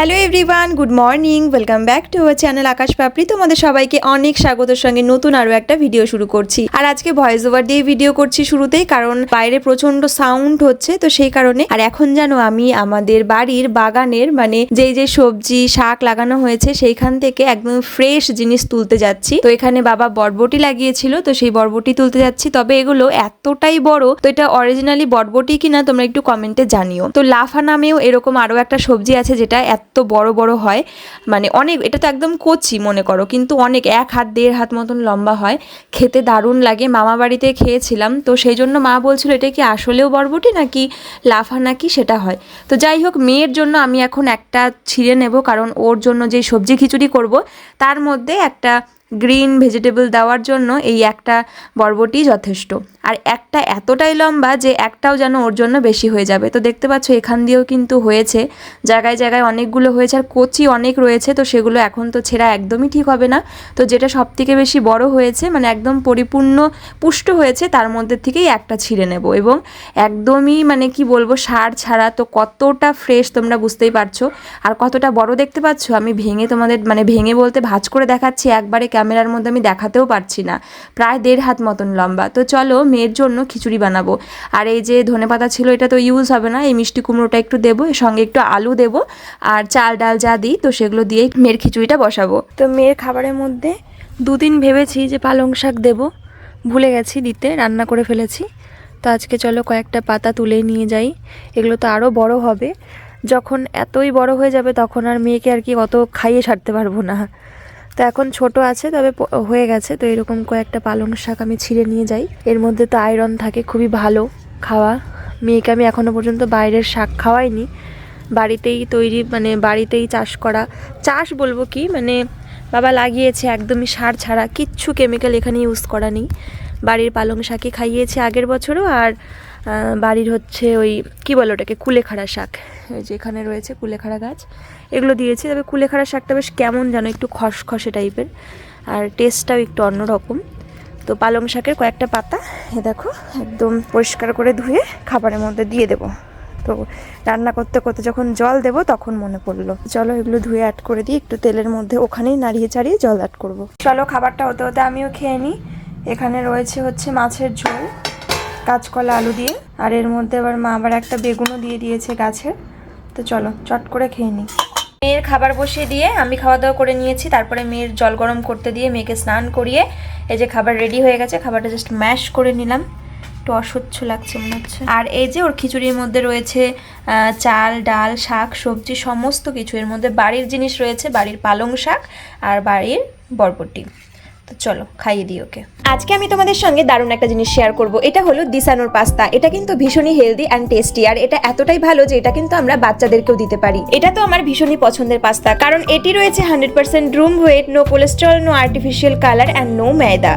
Hello everyone good morning welcome back to our channel Akash Papri তোমাদের সবাইকে অনেক স্বাগতের সঙ্গে নতুন আরও একটা ভিডিও শুরু করছি। আর আজকে ভয়েস ওভার দিয়ে ভিডিও করছি শুরুতেই, কারণ বাইরে প্রচণ্ড সাউন্ড হচ্ছে, তো সেই কারণে। আর এখন জানো আমি আমাদের বাড়ির বাগানের মানে যেই যে সবজি, শাক লাগানো হয়েছে, সেইখান থেকে একদম ফ্রেশ জিনিস তুলতে যাচ্ছি। তো এখানে বাবা বরবটি লাগিয়েছিল, তো সেই বরবটি তুলতে যাচ্ছি। তবে এগুলো এতটাই বড়, তো এটা অরিজিনালি বরবটি কিনা তোমরা একটু কমেন্টে জানিও। তো লাফা নামেও এরকম আরও একটা সবজি আছে, যেটা এত বড় বড় হয়। মানে অনেক, এটা তো একদম কচি মনে করো, কিন্তু অনেক, এক হাত, দেড় হাত মতন লম্বা হয়। খেতে দারুণ লাগে, মামা বাড়িতে খেয়েছিলাম, তো সেই জন্য মা বলছিল, এটা কি আসলেও বরবটি নাকি লাফা নাকি সেটা হয়? তো যাই হোক, মেয়ের জন্য আমি এখন একটা ছিঁড়ে নেব, কারণ ওর জন্য যে সবজি খিচুড়ি করব, তার মধ্যে একটা গ্রিন ভেজিটেবল দেওয়ার জন্য এই একটা বরবটি যথেষ্ট। আর একটা এতটাই লম্বা যে একটাও যেন ওর জন্য বেশি হয়ে যাবে। তো দেখতে পাচ্ছ, এখান দিয়েও কিন্তু হয়েছে। জায়গায় জায়গায় অনেকগুলো হয়েছে আর কচি অনেক রয়েছে, তো সেগুলো এখন তো ছেঁড়া একদমই ঠিক হবে না। তো যেটা সব থেকে বেশি বড় হয়েছে মানে একদম পরিপূর্ণ পুষ্ট হয়েছে, তার মধ্যে থেকেই একটা ছিঁড়ে নেব। এবং একদমই মানে কি বলব, সার ছাড়া তো কতটা ফ্রেশ তোমরা বুঝতেই পারছ। আর কতটা বড় দেখতে পাচ্ছ? আমি ভেঙে তোমাদের মানে ভেঙে বলতে ভাঁজ করে দেখাচ্ছি, একবারে ক্যামেরার মধ্যে আমি দেখাতেও পারছি না। প্রায় দেড় হাত মতন লম্বা। তো চলো মেয়ের জন্য খিচুড়ি বানাবো। আর এই যে ধনেপাতা ছিল, এটা তো ইউজ হবে না। এই মিষ্টি কুমড়োটা একটু দেবো, এর সঙ্গে একটু আলু দেবো, আর চাল ডাল যা দিই, তো সেগুলো দিয়েই মেয়ের খিচুড়িটা বসাবো। তো মেয়ের খাবারের মধ্যে দুদিন ভেবেছি যে পালং শাক দেবো। ভুলে গেছি দিতে, রান্না করে ফেলেছি। তো আজকে চলো কয়েকটা পাতা তুলে নিয়ে যাই। এগুলো তো আরও বড় হবে। যখন এতই বড় হয়ে যাবে, তখন আর মেয়েকে আর কি অত খাইয়ে সারতে পারব না। তো এখন ছোট আছে, তবে হয়ে গেছে। তো এরকম কয়েকটা পালং শাক আমি ছিঁড়ে নিয়ে যাই। এর মধ্যে তো আয়রন থাকে, খুবই ভালো খাওয়া। মেয়েকে আমি এখনও পর্যন্ত বাইরের শাক খাওয়াইনি। বাড়িতেই তৈরি মানে বাড়িতেই চাষ করা। চাষ বলব কি মানে বাবা লাগিয়েছে একদমই সার ছাড়া। কিচ্ছু কেমিক্যাল এখানে ইউজ করা নেই। বাড়ির পালং শাকই খাইয়েছে আগের বছরও, আর বাড়ির হচ্ছে ওই, কি বলে ওটাকে, কুলেখাড়া শাক। ওই যে এখানে রয়েছে কুলেখাড়া গাছ। এগুলো দিয়েছি, তবে কুলেখাড়া শাকটা বেশ কেমন যেন একটু খসখসে টাইপের, আর টেস্টটাও একটু অন্যরকম। তো পালং শাকের কয়েকটা পাতা, এ দেখো, একদম পরিষ্কার করে ধুয়ে খাবারের মধ্যে দিয়ে দেবো। তো রান্না করতে করতে যখন জল দেব, তখন মনে পড়ল। চলো এগুলো ধুয়ে অ্যাড করে দিই, একটু তেলের মধ্যে ওখানেই নাড়িয়ে চাড়িয়ে জল অ্যাড করব। চলো খাবারটা হতে হতে আমিও খেয়ে নিই। এখানে রয়েছে হচ্ছে মাছের ঝোল। কাঁচকলা আলু দিয়ে। আর এর মধ্যে আবার মা আবার একটা বেগুনও দিয়ে দিয়েছে গাছের। তো চলো, চট করে খেয়ে নিই মেয়ের খাবার বসিয়ে দিয়ে আমি খাওয়া দাওয়া করে নিয়েছি। তারপরে মেয়ের জল গরম করতে দিয়ে মেয়েকে স্নান করিয়ে এই যে খাবার রেডি হয়ে গেছে, খাবারটা জাস্ট ম্যাশ করে নিলাম। একটু অস্বচ্ছ লাগছে মনে হচ্ছে। আর এই যে ওর খিচুড়ির মধ্যে রয়েছে চাল, ডাল, শাক, সবজি, সমস্ত কিছু। এর মধ্যে বাড়ির জিনিস রয়েছে, বাড়ির পালং শাক আর বাড়ির বরবটি। তো চলো, খাইয়ে দিই ওকে। আজকে আমি তোমাদের সঙ্গে দারুণ একটা জিনিস শেয়ার করব। এটা হলো দিসানোর পাস্তা। এটা কিন্তু ভীষণই হেলদি অ্যান্ড টেস্টি আর এটা এতটাই ভালো যে এটা কিন্তু আমরা বাচ্চাদেরকেও দিতে পারি। এটা তো আমার ভীষণই পছন্দের পাস্তা, কারণ এটি রয়েছে hundred percent whole wheat no cholesterol no artificial colour and no ময়দা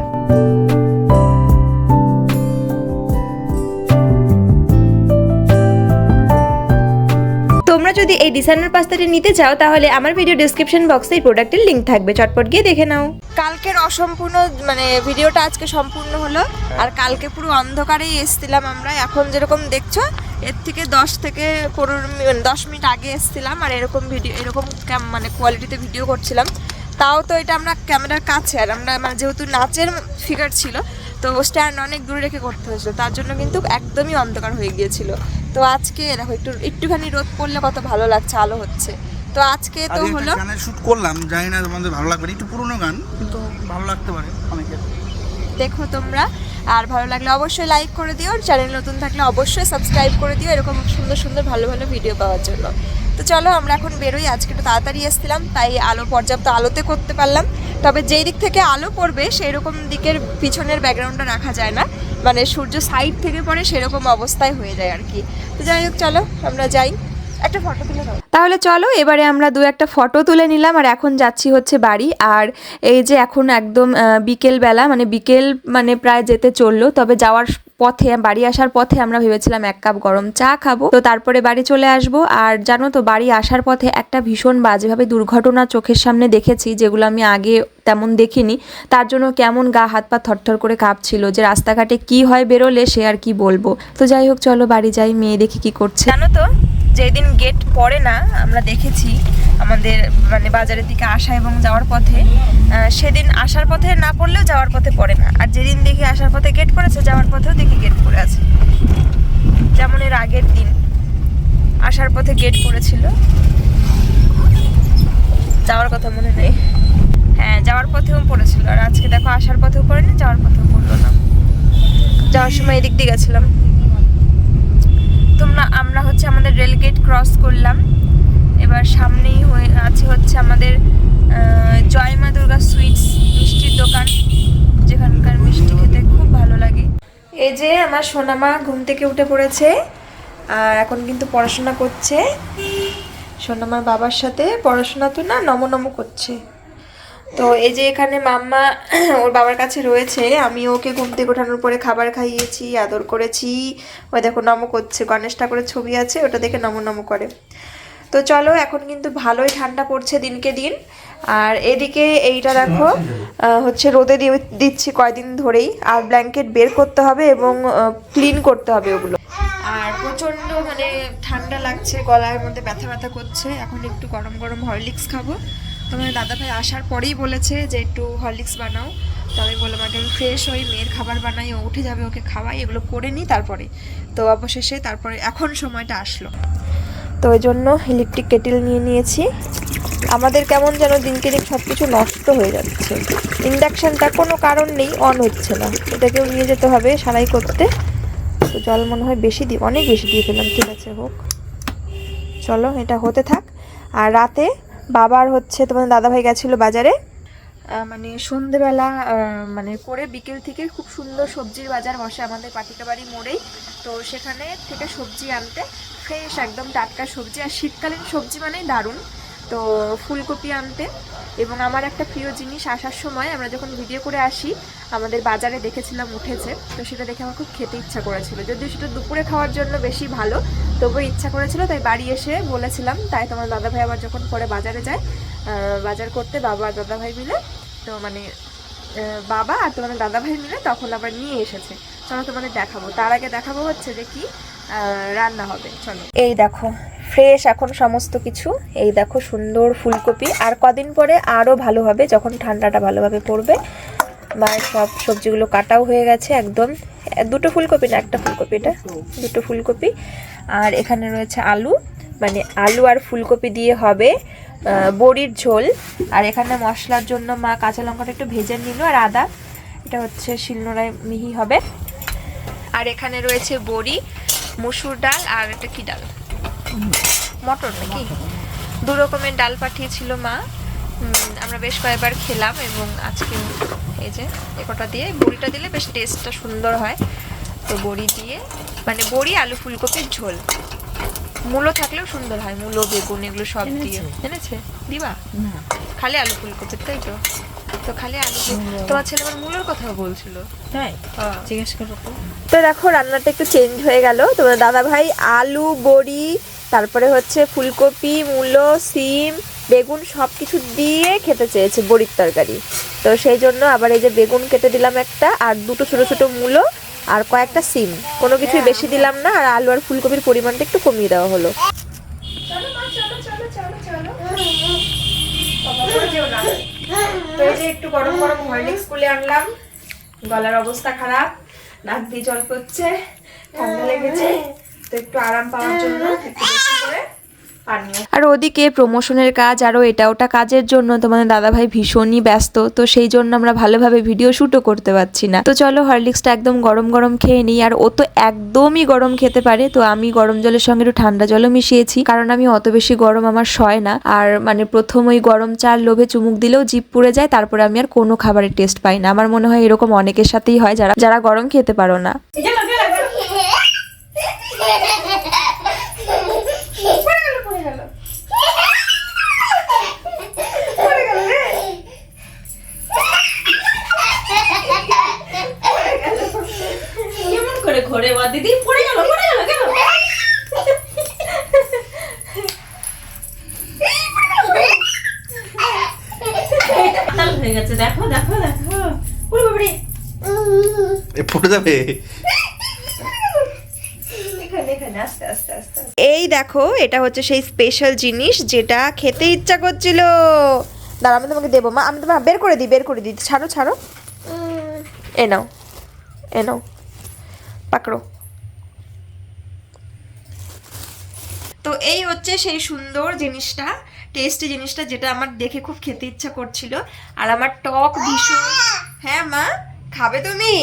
যদি এই ডিসাইনার পাস্তাটি নিতে চাও তাহলে আমার ভিডিও ডিসক্রিপশন বক্সে এই প্রোডাক্টের লিংক থাকবে। চটপট গিয়ে দেখে নাও। কালকের অসম্পূর্ণ মানে ভিডিওটা আজকে সম্পূর্ণ হলো আর কালকে পুরো অন্ধকারেই এসছিলাম আমরা। এখন যেরকম দেখছ এর থেকে দশ থেকে পনেরো মি- দশ মিনিট আগে এসছিলাম আর এরকম ভিডিও এরকম ক্যাম- মানে কোয়ালিটিতে ভিডিও করছিলাম। তাও তো এটা আমরা ক্যামেরার কাছে আর আমরা মানে যেহেতু নাচের ফিগার ছিল তো স্ট্যান্ড অনেক দূরে রেখে করতে হয়েছিল। তার জন্য কিন্তু একদমই অন্ধকার হয়ে গিয়েছিল। তো আজকে দেখো একটু একটুখানি রোদ পড়লে কত ভালো লাগছে আলো হচ্ছে। তো আজকে তো হলো গানের শুট করলাম জানি না তোমাদের ভালো লাগবে একটু পুরনো গান কিন্তু ভালো লাগতে পারে অনেকের। দেখো তোমরা আর ভালো লাগলে অবশ্যই লাইক করে দিও চ্যানেল নতুন থাকলে অবশ্যই সাবস্ক্রাইব করে দিও এরকম সুন্দর সুন্দর ভালো ভালো ভিডিও পাওয়ার জন্য। তো চলো আমরা এখন বেরোই আজকে একটু তাড়াতাড়ি এসেছিলাম তাই আলো পর্যাপ্ত আলোতে করতে পারলাম। তবে যেই দিক থেকে আলো পড়বে সেই রকম দিকের পিছনের ব্যাকগ্রাউন্ডটা রাখা যায় না। মানে সূর্য সাইড থেকে পড়ে সেরকম অবস্থায় হয়ে যায় আর কি। তো যাই হোক, চলো আমরা যাই। একটা ফটো তুলে দাও তাহলে চলো, এবারে আমরা দু একটা ফটো তুলে নিলাম আর এখন যাচ্ছি হচ্ছে বাড়ি। আর এই যে এখন একদম বিকেল বেলা মানে বিকেল মানে প্রায় যেতে চলল, তবে যাওয়ার পথে, বাড়ি আসার পথে আমরা ভেবেছিলাম এক কাপ গরম চা খাব। তো তারপরে বাড়ি চলে আসব। আর জানো তো, বাড়ি আসার পথে একটা ভীষণ বাজেভাবে দুর্ঘটনা চোখের সামনে দেখেছি, যেগুলো আমি আগে তেমন দেখিনি। তার জন্য কেমন গা, হাত, পা থরথর করে কাঁপছিল যে রাস্তাঘাটে কি হয় বেরোলে সে আর কি বলব। তো যাই হোক, চলো বাড়ি যাই, মেয়ে দেখি কি করছে। জানো তো, যেদিন গেট পড়ে না, আমরা দেখেছি আমাদের মানে বাজারের দিকে আসা এবং যাওয়ার পথে সেদিন আসার পথে না পড়লেও যাওয়ার পথে পড়ে না। আর যেদিন দেখি আসার পথে গেট পড়েছে, যাওয়ার পথেও দেখি গেট পড়ে আছে। যেমন এর আগের দিন আসার পথে গেট পড়েছিল। যাওয়ার কথা মনে নেই। যাওয়ার পথেও পড়েছিল। আর আজকে দেখো আসার পথেও পড়েনি যাওয়ার পথেও পড়ল না। যাওয়ার সময় এদিক দিয়ে গেছিলাম। তোমরা আমরা হচ্ছে আমাদের রেলগেট ক্রস করলাম। এবার সামনেই হয়ে আছে হচ্ছে আমাদের আহ, জয় মা দুর্গা সুইটস মিষ্টির দোকান যেখানকার মিষ্টি খেতে খুব ভালো লাগে। এই যে আমার সোনামা ঘুম থেকে উঠে পড়েছে আর এখন কিন্তু পড়াশোনা করছে। সোনামার বাবার সাথে পড়াশোনা তো না নম নম করছে। তো এই যে এখানে মাম্মা ওর বাবার কাছে রয়েছে, আমি ওকে ঘুম থেকে ওঠানোর পরে খাবার খাইয়েছি, আদর করেছি। ওই দেখো নম করছে, গণেশ ঠাকুরের ছবি আছে, ওটা দেখে নম নম করে। তো চলো, এখন কিন্তু ভালোই ঠান্ডা পড়ছে দিনকে দিন। আর এদিকে এইটা দেখো হচ্ছে রোদে দিয়ে দিচ্ছি কয়দিন ধরেই। আর ব্ল্যাঙ্কেট বের করতে হবে এবং ক্লিন করতে হবে ওগুলো। আর প্রচণ্ড মানে ঠান্ডা লাগছে, গলার মধ্যে ব্যথা ব্যথা করছে। এখন একটু গরম গরম হরলিক্স খাব। তোমার দাদা ভাই আসার পরেই বলেছে যে, একটু হরলিক্স বানাও। তো আমি বললাম, আগে আমি ফ্রেশ হই, মেয়ের খাবার বানাই, ও উঠে যাবে, ওকে খাওয়াই, এগুলো করে নিই তারপরে। তো অবশেষে তারপরে এখন সময়টা আসলো। তো ওই জন্য ইলেকট্রিক কেটেল নিয়ে নিয়েছি। আমাদের কেমন যেন দিনকে দিন সব কিছু নষ্ট হয়ে যাচ্ছে। ইন্ডাকশানটা কোনো কারণ নেই, অন হচ্ছে না। এটাকেও নিয়ে যেতে হবে সারাই করতে। তো জল মনে হয় বেশি দিই অনেক বেশি দিয়ে ফেললাম। ঠিক আছে, হোক। চলো, এটা হতে থাক। আর রাতে বাবার হচ্ছে তোমার দাদাভাই গেছিল বাজারে? মানে সন্ধেবেলা মানে করে বিকেল থেকে খুব সুন্দর সবজির বাজার বসে আমাদের পাটিকা বাড়ি মোড়েই। তো সেখানে থেকে সবজি আনতে ফ্রেশ একদম টাটকা সবজি। আর শীতকালীন সবজি মানেই দারুণ। তো ফুলকপি আনতে। এবং আমার একটা প্রিয় জিনিস আসার সময় আমরা যখন ভিডিও করে আসি, আমাদের বাজারে দেখেছিলাম উঠেছে, তো সেটা দেখে আমার খুব খেতে ইচ্ছা করেছিল। যদিও সেটা দুপুরে খাওয়ার জন্য বেশি ভালো, তবুও ইচ্ছা করেছিল, তাই বাড়ি এসে বলেছিলাম, তাই তোমার দাদাভাই আবার যখন পরে বাজারে যায় বাজার করতে বাবা আর দাদাভাই মিলে, তো মানে বাবা আর তোমাদের দাদাভাই মিলে তখন আবার নিয়ে এসেছে। চলো তোমাদের দেখাবো। তার আগে দেখাবো হচ্ছে যে কি রান্না হবে। চলো। এই দেখো ফ্রেশ এখন সমস্ত কিছু। এই দেখো সুন্দর ফুলকপি। আর কদিন পরে আরও ভালো হবে যখন ঠান্ডাটা ভালোভাবে পড়বে। মায়ের সব সবজিগুলো কাটাও হয়ে গেছে একদম। দুটো ফুলকপি না, একটা ফুলকপি এটা? দুটো ফুলকপি। আর এখানে রয়েছে আলু। মানে আলু আর ফুলকপি দিয়ে হবে বড়ির ঝোল। আর এখানে মশলার জন্য মা কাঁচা লঙ্কাটা একটু ভেজে নিল আর আদা। এটা হচ্ছে শিলনোড়ায় মিহি হবে। আর এখানে রয়েছে বড়ি, মুসুর ডাল আর একটা কি ডাল? মটর নাকি? দু রকমের ডাল পাঠিয়েছিল মা। আমরা বেশ কয়েকবার খেলাম এবং আজকে এই যে একটা দিয়ে বড়িটা দিলে বেশ টেস্টটা সুন্দর হয়। তো বড়ি দিয়ে মানে বড়ি আলু ফুলকপির ঝোল। মূলো থাকলেও সুন্দর হয় মূলো বেগুন এগুলো সব দিয়ে। এনেছে? দিবা? খালি আলু ফুলকপির তাই তো? তো খালি আলু তোমার ছেলে আমার মূলোর কথা বলছিল। তাই? হ্যাঁ। জিজ্ঞেস করো। তো তো দেখো রান্নাটা একটু চেঞ্জ হয়ে গেল। তোমার দাদা ভাই আলু বড়ি তারপরে হচ্ছে ফুলকপি মূলো সিম বেগুন সব কিছু দিয়ে খেতে চেয়েছে বড়ির তরকারি। তো সেই জন্য আবার এই যে বেগুন কেটে দিলাম একটা আর দুটো ছোটো ছোটো মূলো আর কয়েকটা সিম। কোনো কিছুই বেশি দিলাম না আর আলু আর ফুলকপির পরিমাণটা একটু কমিয়ে দেওয়া হলো। একটু গরম গরম হরলিক্স গুলে আনলাম। গলার অবস্থা খারাপ নাক দিয়ে জল পড়ছে ঠান্ডা লেগেছে। তো একটু আরাম পাওয়ার জন্য একটু বেশি করে আর ওদিকে প্রমোশনের কাজ আরও এটা ওটা কাজের জন্য তোমাদের দাদাভাই ভীষণই ব্যস্ত তো সেই জন্য আমরা ভালোভাবে ভিডিও শ্যুটও করতে পারছি না। তো চলো হরলিক্সটা একদম গরম গরম খেয়ে নিই আর ও তো একদমই গরম খেতে পারে তো আমি গরম জলের সঙ্গে একটু ঠান্ডা জলও মিশিয়েছি কারণ আমি অত বেশি গরম আমার সয় না। আর মানে প্রথম ওই গরম চার লোভে চুমুক দিলেও জিপ পুড়ে যায় তারপরে আমি আর কোনো খাবারের টেস্ট পাই না। আমার মনে হয় এরকম অনেকের সাথেই হয় যারা যারা গরম খেতে পারো না। ঘরে বা দিদি? পড়ে গেল পড়ে গেল কেন হয়ে গেছে, দেখো দেখো দেখো। ওরে বাবারে। পড়ে যাবে? দেখো এটা হচ্ছে সেই স্পেশাল জিনিস যেটা খেতে ইচ্ছা করছিল। দাঁড়া আমি তোমাকে দেবো। মা আমি তোমার বের করে দিই বের করে দিই। ছাড়ো ছাড়ো। এ নাও এ নাও। পাকড়ো। তো এই হচ্ছে সেই সুন্দর জিনিসটা টেস্টি জিনিসটা যেটা আমার দেখে খুব খেতে ইচ্ছা করছিল। আর আমার টক ভীষণ হ্যাঁ মা খাবে তুমি?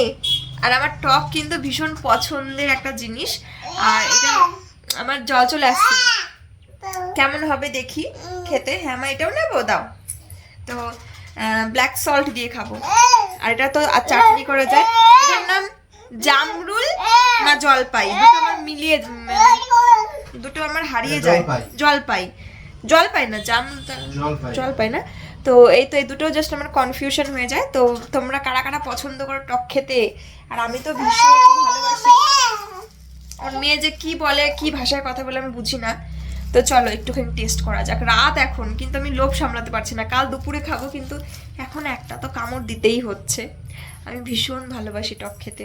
আর আমার টক কিন্তু ভীষণ পছন্দের একটা জিনিস। আর এটা আমার জল চলে আসছে। কেমন হবে দেখি খেতে? হ্যাঁ মা এটাও নেব? দাও। তো ব্ল্যাক সল্ট দিয়ে খাব। আর এটা তো আর চাটনি করে যায়। এটার নাম জামরুল না জলপাই? দুটো আমার মিলিয়ে মানে দুটো আমার হারিয়ে যায়। জলপাই। জলপাই। না জাম। জলপাই। না। তো এই তো এই দুটো জাস্ট আমার কনফিউশন হয়ে যায়। তো তোমরা কারা কারা পছন্দ করো টক খেতে? আর আমি তো ভীষণ ভালোবাসি মেয়ে যে কি বলে, কি ভাষায় কথা বলে আমি বুঝি না। তো চলো, একটুখানি টেস্ট করা যাক। রাত এখন, কিন্তু আমি লোভ সামলাতে পারছি না। কাল দুপুরে খাব, কিন্তু এখন একটা তো কামড় দিতেই হচ্ছে। আমি ভীষণ ভালোবাসি টক খেতে।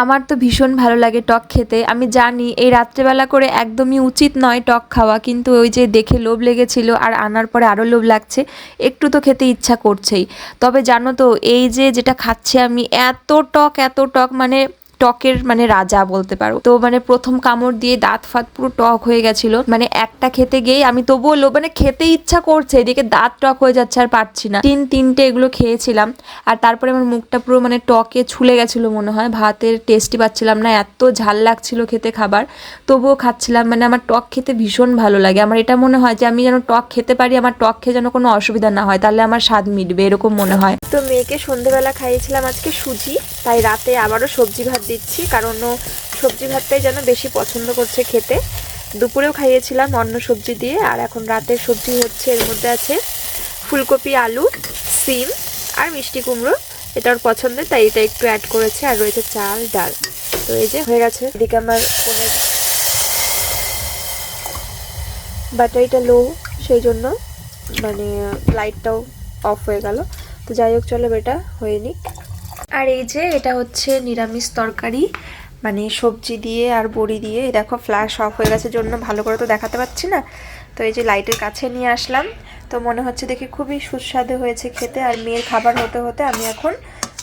আমার তো ভীষণ ভালো লাগে টক খেতে। আমি জানি, এই রাত্রেবেলা করে একদমই উচিত নয় টক খাওয়া, কিন্তু ওই যে দেখে লোভ লেগেছিল আর আনার পরে আরও লোভ লাগছে, একটু তো খেতে ইচ্ছা করছেই। তবে জানো তো, এই যে যেটা খাচ্ছি আমি, এত টক এত টক মানে টকের মানে রাজা বলতে পারো। তো মানে প্রথম কামড় দিয়ে দাঁত ফাত পুরো টক হয়ে গেছিল। মানে একটা খেতে গিয়ে আমি তবুও লো মানে খেতে ইচ্ছা করছে, এদিকে দাঁত টক হয়ে যাচ্ছে আর পারছি না। তিন, তিনটে এগুলো খেয়েছিলাম। আর তারপরে আমার মুখটা পুরো মানে টকে ছুলে গেছিল মনে হয়। ভাতের টেস্টই পাচ্ছিলাম না, এত ঝাল লাগছিল খেতে খাবার। তবুও খাচ্ছিলাম মানে আমার টক খেতে ভীষণ ভালো লাগে। আমার এটা মনে হয় যে আমি যেন টক খেতে পারি, আমার টক খেয়ে যেন কোনো অসুবিধা না হয়। তাহলে আমার স্বাদ মিটবে, এরকম মনে হয়। তো মেয়েকে সন্ধেবেলা খাইয়েছিলাম আজকে সুজি, তাই রাতে আবারও সবজি ভাত দিচ্ছি, কারণ ও সবজি ভাতটাই যেন বেশি পছন্দ করছে খেতে। দুপুরেও খাইয়েছিলাম অন্য সবজি দিয়ে, আর এখন রাতের সবজি হচ্ছে, এর মধ্যে আছে ফুলকপি, আলু, সিম আর মিষ্টি কুমড়ো। এটা ওর পছন্দের, তাই এটা একটু অ্যাড করেছে, আর রয়েছে চাল, ডাল। তো এই যে হয়ে গেছে, এদিকে আমার ফোনের ব্যাটারিটা লো সেই জন্য মানে লাইটটাও অফ হয়ে গেল। তো যাই হোক, চলো বেটা, হয়ে নিক। আর এই যে এটা হচ্ছে নিরামিষ তরকারি মানে সবজি দিয়ে আর বড়ি দিয়ে। দেখো ফ্ল্যাশ অফ হয়ে গেছে জন্য, ভালো করে তো দেখাতে পাচ্ছি না। তো এই যে লাইটের কাছে নিয়ে আসলাম। তো মনে হচ্ছে দেখি খুবই সুস্বাদু হয়েছে খেতে। আর মেয়ের খাবার হতে হতে আমি এখন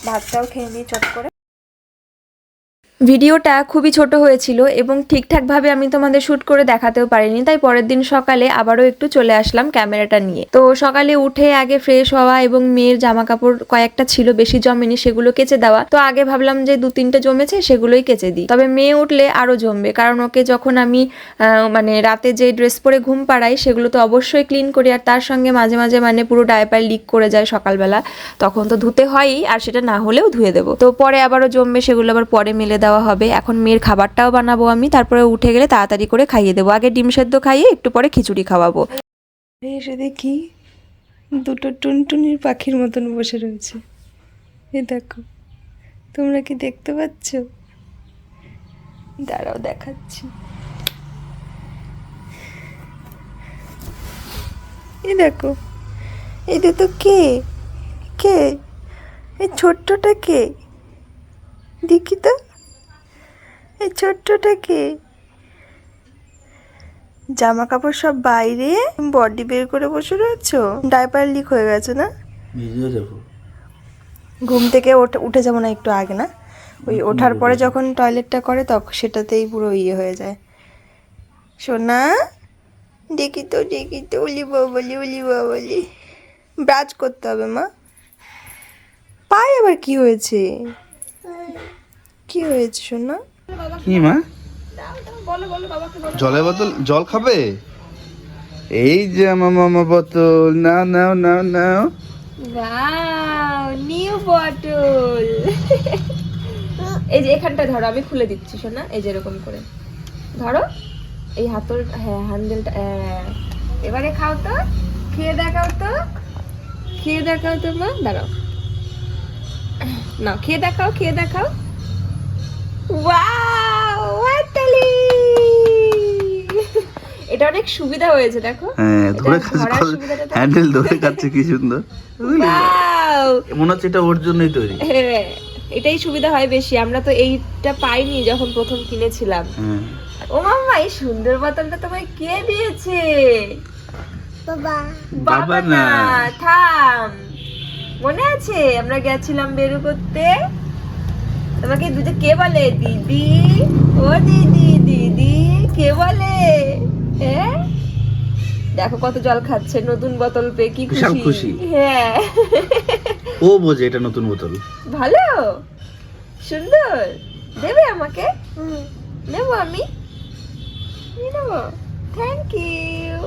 ভাতটাও খেয়ে নিই চট করে। ভিডিওটা খুবই ছোট হয়েছিল এবং ঠিকঠাকভাবে আমি তোমাদের শ্যুট করে দেখাতেও পারিনি, তাই পরের দিন সকালে আবারও একটু চলে আসলাম ক্যামেরাটা নিয়ে। তো সকালে উঠে আগে ফ্রেশ হওয়া এবং মেয়ের জামা কাপড় কয়েকটা ছিল বেশি জমেনি সেগুলো কেচে দেওয়া। তো আগে ভাবলাম যে দু তিনটে জমেছে সেগুলোই কেচে দিই। তবে মেয়ে উঠলে আরও জমবে, কারণ ওকে যখন আমি মানে রাতে যে ড্রেস পরে ঘুম পাড়াই সেগুলো তো অবশ্যই ক্লিন করি আর তার সঙ্গে মাঝে মাঝে মানে পুরো ডায়পার লিক করে যায় সকালবেলা, তখন তো ধুতে হয়ই আর সেটা না হলেও ধুয়ে দেবো। তো পরে আবারও জমবে সেগুলো আবার পরে মেলে দেওয়া হবে। এখন মেয়ের খাবারটাও বানাবো আমি, তারপরে উঠে গেলে তাড়াতাড়ি করে খাইয়ে দেবো। আগে ডিম সেদ্ধ খাইয়ে একটু পরে খিচুড়ি খাওয়াবো। এসে দেখি দুটো টুনটুনির পাখির মতন বসে রয়েছে। এ দেখো, তোমরা কি দেখতে পাচ্ছ? দাঁড়াও দেখাচ্ছি। এ দেখো এটা তো কে? কে? এই ছোট্টটা কে? দেখি তো। এই ছোট্টটা কে জামা কাপড় সব বাইরে বডি বের করে বসে রয়েছো? ডাইপার লিক হয়ে গেছে না? ঘুম থেকে ওঠে উঠে যাব না একটু আগে না? ওই ওঠার পরে যখন টয়লেটটা করে তখন সেটাতেই পুরো ইয়ে হয়ে যায়। সোনা দেখি তো দেখি তো উলি বলি উলি বলি। ব্রাজ করতে হবে মা। পায়ে আবার কি হয়েছে? কি হয়েছে সোনা? কি মা? জলের বোতল জল খাবে? এই যে আমার মামা বোতল নাও নাও নাও নাও। ওয়াও নিউ বটল এই যে এখানটা ধরো আমি খুলে দিচ্ছি শোনা এই যে এরকম করে। ধরো এই হাতল হ্যাঁ হ্যান্ডেলটা হ্যাঁ। এবারে খাও তো খেয়ে দেখাও তো। খেয়ে দেখাও তো মা দাঁড়াও। না খেয়ে দেখাও খেয়ে দেখাও। ওয়াও হাততালি এটা অনেক সুবিধা হয়েছে দেখো। হ্যাঁ ধরে তো- হ্যান্ডেল ধরে খাচ্ছে কি সুন্দর? ওয়াও মনে হচ্ছে এটা ওর জন্যই তৈরি। হ্যাঁ, এটাই সুবিধা হয় বেশি। আমরা তো এইটা পাইনি যখন প্রথম কিনেছিলাম। হ্যাঁ। ও মাম্মা এই সুন্দর বোতলটা তোমায় কে দিয়েছে? বাবা। বাবা। না থাম। মনে আছে আমরা গেছিলাম বেরু করতে তোমাকে দুটো কে বলে? দিদি? ও দিদি দিদি কে বলে? হ্যাঁ? দেখো কত জল খাচ্ছে নতুন বোতল পেয়ে কি খুশি। খুশি। হ্যাঁ। ও বোঝে এটা নতুন বোতল। ভালো? সুন্দর। দেবে আমাকে? নেব আমি। নেব। থ্যাংক ইউ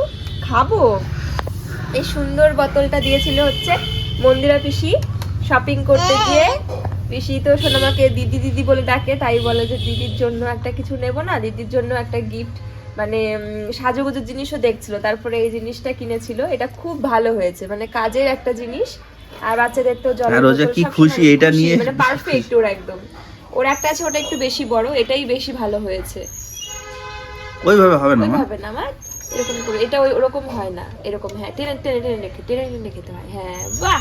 খাব। এই সুন্দর বোতলটা দিয়েছিল হচ্ছে মন্দিরা পিসি শপিং করতে গিয়ে। পিসি তো সোনামাকে দিদি দিদি বলে ডাকে তাই বলে যে দিদির জন্য একটা কিছু নেব না দিদির জন্য একটা গিফট মানে সাজুগুজুর জিনিসও দেখছিল। তারপরে এই জিনিসটা কিনেছিল এটা খুব ভালো হয়েছে মানে কাজের একটা জিনিস। আর বাচ্চাদের তো জলের আর ও কি খুশি এটা নিয়ে। মানে পারফেক্ট ওর একদম। ওর একটা আছে ওটা একটু বেশি বড় এটাই বেশি ভালো হয়েছে। ওইভাবে হবে না মা? ওইভাবে না আমার এরকম করে এটা ওই ওরকম হয় না এরকম হ্যাঁ টেনে টেনে টেনে রেখে টেনে টেনে খেতে হয় হ্যাঁ বাহ!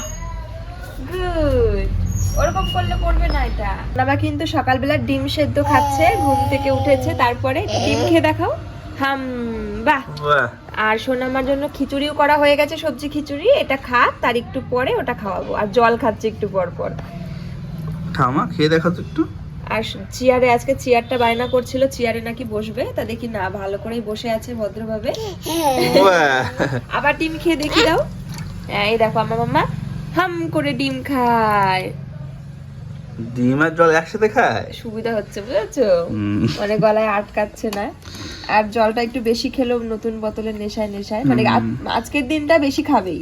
গুড ওরকম করলে করবে না এটা। বাবা কিন্তু সকালবেলা ডিম সেদ্ধ খাচ্ছে ঘুম থেকে উঠেছে তারপরে ডিম খেয়ে দেখাও। হাম বাহ। আর সোনামার জন্য খিচুড়িও করা হয়ে গেছে সবজি খিচুড়ি। এটা খা তার একটু পরে ওটা খাওয়াবো। আর জল খাচ্ছে একটু পর পর। ঠামা খেয়ে দেখা তো একটু। আর চেয়ারে আজকে চেয়ারটা বায়না করছিল চেয়ারে নাকি বসবে। তা দেখি না ভালো করেই বসে আছে ভদ্রভাবে। আবার ডিম খেয়ে দেখি দাও। হ্যাঁ, এই দেখো আমার মাম্মা হাম করে ডিম খায়। ডিম আর জল একসাথে খায়? সুবিধা হচ্ছে বুঝেছ? মানে গলায় আটকাচ্ছে না। আর জলটা একটু বেশি খেলেও নতুন বোতলের নেশায় নেশায় মানে আজকের দিনটা বেশি খাবেই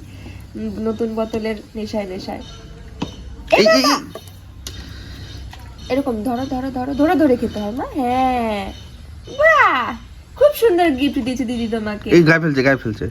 নতুন বোতলের নেশায় নেশায়। এরকম ধরো ধরো ধরো ধরে ধরে খেতে হয় না হ্যাঁ। বাহ! খুব সুন্দর গিফট দিয়েছে দিদি তোমাকে। এই গায়ে ফেলছে গায়ে ফেলছে।